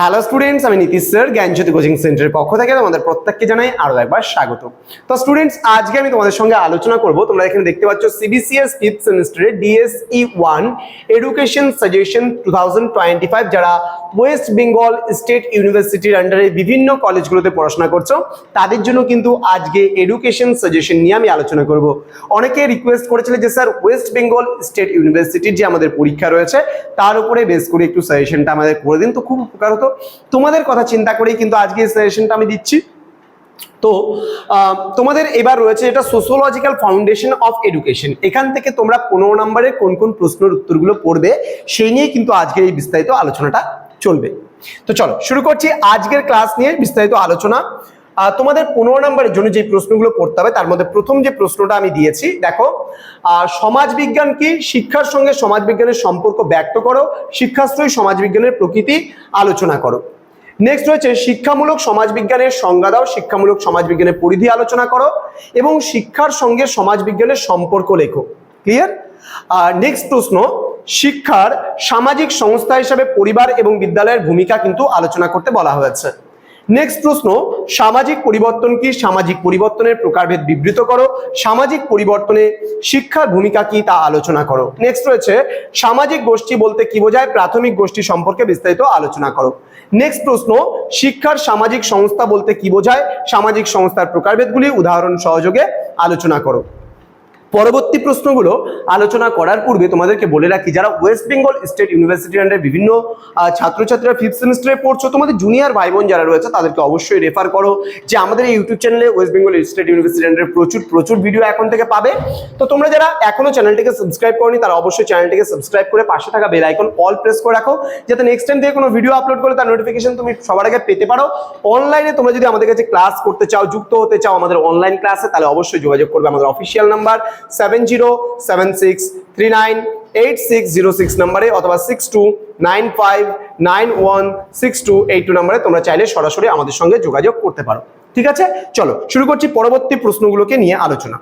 Hello students আমি Nitish sir জ্ঞানজ্যোতি coaching সেন্টারের পক্ষ থেকে তোমাদের প্রত্যেককে জানাই আরও একবার স্বাগত। তো স্টুডেন্টস আজকে আমি তোমাদের সঙ্গে আলোচনা করব। তোমরা এখানে দেখতে পাচ্ছ সিবিসিএস ফিফথ সেমিস্টারে DSE one education suggestion to যারা ওয়েস্ট বেঙ্গল স্টেট ইউনিভার্সিটির আন্ডারে বিভিন্ন কলেজগুলোতে পড়াশোনা করছ, তাদের জন্য কিন্তু আজকে এডুকেশন সাজেশন নিয়ে আমি আলোচনা করব। অনেকে রিকোয়েস্ট করেছিলেন যে স্যার ওয়েস্ট বেঙ্গল স্টেট ইউনিভার্সিটির যে আমাদের পরীক্ষা রয়েছে, তার উপরে বেস করে একটু সাজেশনটা আমাদের করে দিন। তো খুব উপকার হতো। তোমাদের কথা চিন্তা করেই কিন্তু আজকে এই সাজেশনটা আমি দিচ্ছি। তো তোমাদের এবার রয়েছে এটা সোশ্যোলজিক্যাল ফাউন্ডেশন অফ এডুকেশন এখান থেকে তোমরা পনেরো নম্বরের কোন কোন প্রশ্নের উত্তরগুলো পড়বে, সেই নিয়ে কিন্তু আজকের এই বিস্তারিত আলোচনাটা চলবে। তো চলো, শুরু করছি আজকের ক্লাস নিয়ে বিস্তারিত আলোচনা। তোমাদের পনেরো নম্বরের জন্য যে প্রশ্নগুলো পড়তে হবে, তার মধ্যে প্রথম যে প্রশ্নটা আমি দিয়েছি, দেখো সমাজবিজ্ঞান কি? শিক্ষার সঙ্গে সমাজবিজ্ঞানের সম্পর্ক ব্যক্ত করো, শিক্ষাশ্রয়ী সমাজবিজ্ঞানের প্রকৃতি আলোচনা করো। নেক্সট রয়েছে, শিক্ষামূলক সমাজবিজ্ঞানের সংজ্ঞা দাও, শিক্ষামূলক সমাজবিজ্ঞানের পরিধি আলোচনা করো এবং শিক্ষার সঙ্গে সমাজবিজ্ঞানের সম্পর্ক লেখো। ক্লিয়ার আর নেক্সট প্রশ্ন, শিক্ষার সামাজিক সংস্থা হিসাবে পরিবার এবং বিদ্যালয়ের ভূমিকা কিন্তু আলোচনা করতে বলা হয়েছে। নেক্সট প্রশ্ন, সামাজিক পরিবর্তন কি? সামাজিক পরিবর্তনের প্রকারভেদ বিবৃত করো। সামাজিক পরিবর্তনে শিক্ষার ভূমিকা কি তা আলোচনা করো। নেক্সট রয়েছে, সামাজিক গোষ্ঠী বলতে কি বোঝায়? প্রাথমিক গোষ্ঠী সম্পর্কে বিস্তারিত আলোচনা করো। নেক্সট প্রশ্ন, শিক্ষার সামাজিক সংস্থা বলতে কি বোঝায়? সামাজিক সংস্থার প্রকারভেদগুলি উদাহরণ সহযোগে আলোচনা করো। পরবর্তী প্রশ্নগুলো আলোচনা করার পূর্বে তোমাদেরকে বলে রাখি, যারা ওয়েস্ট বেঙ্গল স্টেট ইউনিভার্সিটির আন্ডারে বিভিন্ন ছাত্রছাত্রীরা ফিফথ সেমিস্টারে পড়ছো, তোমাদের জুনিয়র ভাই বোন যারা রয়েছে, তাদেরকে অবশ্যই রেফার করো যে আমাদের এই ইউটিউব চ্যানেলে ওয়েস্ট বেঙ্গল স্টেট ইউনিভার্সিটির আন্ডারে প্রচুর প্রচুর ভিডিও এখন থেকে পাবে। তো তোমরা যারা এখনও চ্যানেলটিকে সাবস্ক্রাইব করনি, তারা অবশ্যই চ্যানেলটিকে সাবস্ক্রাইব করে পাশে থাকা বেল আইকন অল প্রেস করে রাখো, যাতে নেক্সট টাইম থেকে কোনো ভিডিও আপলোড করলে তার নোটিফিকেশন তুমি সবার আগে পেতে পারো। অনলাইনে তোমরা যদি আমাদের কাছে ক্লাস করতে চাও, যুক্ত হতে চাও আমাদের অনলাইন ক্লাসে তাহলে অবশ্যই যোগাযোগ করবে আমাদের official number seven zero seven six three nine eight six zero six নাম্বারে অথবা six two nine five nine one six two eight two নাম্বারে তোমরা চাইলে সরাসরি আমাদের সঙ্গে যোগাযোগ করতে পারো। ঠিক আছে? চলো, শুরু করছি পরবর্তী প্রশ্নগুলোকে নিয়ে আলোচনা।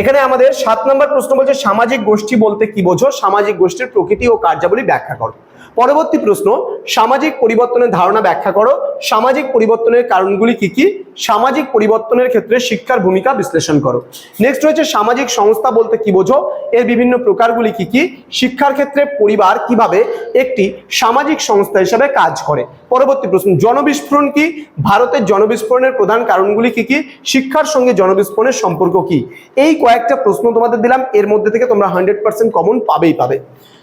এখানে আমাদের সাত নম্বর প্রশ্ন বলছে, সামাজিক গোষ্ঠী বলতে কি বোঝো? সামাজিক গোষ্ঠীর প্রকৃতি ও কার্যাবলী ব্যাখ্যা করো। পরবর্তী প্রশ্ন, সামাজিক পরিবর্তনের ধারণা ব্যাখ্যা করো। সামাজিক পরিবর্তনের কারণগুলি কি কি? সামাজিক পরিবর্তনের ক্ষেত্রে শিক্ষার ভূমিকা বিশ্লেষণ করো। নেক্সট রয়েছে সামাজিক সংস্থা বলতে কি বোঝো? এর বিভিন্ন প্রকারগুলি কি কি? শিক্ষার ক্ষেত্রে পরিবার কীভাবে একটি সামাজিক সংস্থা হিসাবে কাজ করে? পরবর্তী প্রশ্ন, জনবিস্ফোরণ কি? ভারতের জনবিস্ফোরণের প্রধান কারণগুলি কি কি? শিক্ষার সঙ্গে জনবিস্ফোরণের সম্পর্ক কি? এই কয়েকটা প্রশ্ন তোমাদের দিলাম, এর মধ্যে থেকে তোমরা হান্ড্রেড পার্সেন্ট কমন পাবেই পাবে।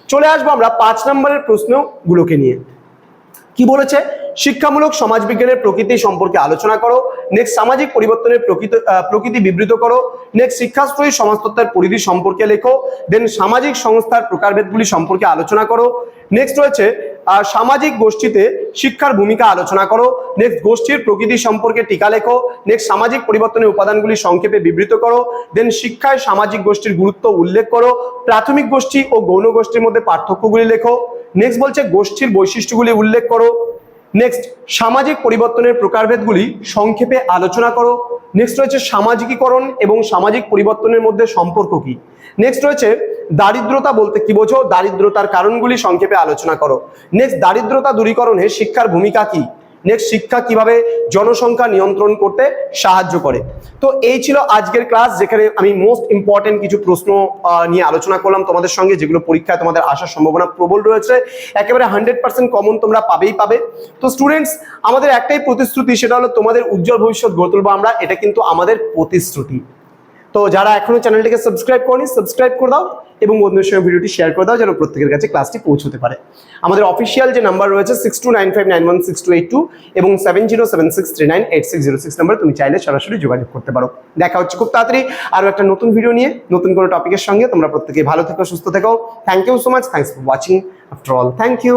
চলে আসব আমরা পাঁচ নম্বরের প্রশ্নগুলোকে নিয়ে। কি বলেছে? শিক্ষামূলক সমাজবিজ্ঞানের প্রকৃতি সম্পর্কে আলোচনা করো। নেক্সট সামাজিক পরিবর্তনের প্রকৃত প্রকৃতি বিবৃত করো। নেক্সট শিক্ষাশ্রয়ী সমাজতত্ত্বের পরিধি সম্পর্কে লেখো। দেন সামাজিক সংস্থার প্রকারভেদগুলি সম্পর্কে আলোচনা করো। নেক্সট রয়েছে সামাজিক গোষ্ঠীতে শিক্ষার ভূমিকা আলোচনা করো। নেক্সট গোষ্ঠীর প্রকৃতি সম্পর্কে টিকা লেখো। নেক্সট সামাজিক পরিবর্তনের উপাদানগুলি সংক্ষেপে বিবৃত করো। দেন শিক্ষায় সামাজিক গোষ্ঠীর গুরুত্ব উল্লেখ করো। প্রাথমিক গোষ্ঠী ও গৌণ গোষ্ঠীর মধ্যে পার্থক্যগুলি লেখো। নেক্সট বলছে গোষ্ঠীর বৈশিষ্ট্যগুলি উল্লেখ করো। নেক্সট সামাজিক পরিবর্তনের প্রকারভেদগুলি সংক্ষেপে আলোচনা করো। নেক্সট রয়েছে সামাজিকীকরণ এবং সামাজিক পরিবর্তনের মধ্যে সম্পর্ক কি? নেক্সট রয়েছে দারিদ্রতা বলতে কি বোঝো? দারিদ্রতার কারণগুলি সংক্ষেপে আলোচনা করো। নেক্সট দারিদ্রতা দূরীকরণে শিক্ষার ভূমিকা কি? নেক্সট শিক্ষা কীভাবে জনসংখ্যা নিয়ন্ত্রণ করতে সাহায্য করে? তো এই ছিল আজকের ক্লাস, যেখানে আমি মোস্ট ইম্পর্টেন্ট কিছু প্রশ্ন নিয়ে আলোচনা করলাম তোমাদের সঙ্গে, যেগুলো পরীক্ষায় তোমাদের আসার সম্ভাবনা প্রবল রয়েছে। একেবারে হান্ড্রেড পার্সেন্ট কমন তোমরা পাবেই পাবে। তো স্টুডেন্টস আমাদের একটাই প্রতিশ্রুতি, সেটা হলো তোমাদের উজ্জ্বল ভবিষ্যৎ গড়ে তুলবো আমরা, এটা কিন্তু আমাদের প্রতিশ্রুতি। তো যারা এখনও চ্যানেলটিকে সাবস্ক্রাইব করনি সাবস্ক্রাইব করে দাও এবং বন্ধুদের সঙ্গে ভিডিওটি শেয়ার করে দাও যেন প্রত্যেকের কাছে ক্লাসটি পৌঁছতে পারে। আমাদের অফিসিয়াল যে নাম্বার রয়েছে six two nine five nine one six two eight two এবং seven zero seven six three nine eight six zero six number তুমি চাইলে সরাসরি যোগাযোগ করতে পারো। দেখা হচ্ছে খুব তাড়াতাড়ি আরও একটা নতুন ভিডিও নিয়ে, নতুন কোনো টপিকের সঙ্গে। তোমরা প্রত্যেকে ভালো থেকো, সুস্থ থেকো। Thank you so much thanks for watching after all thank you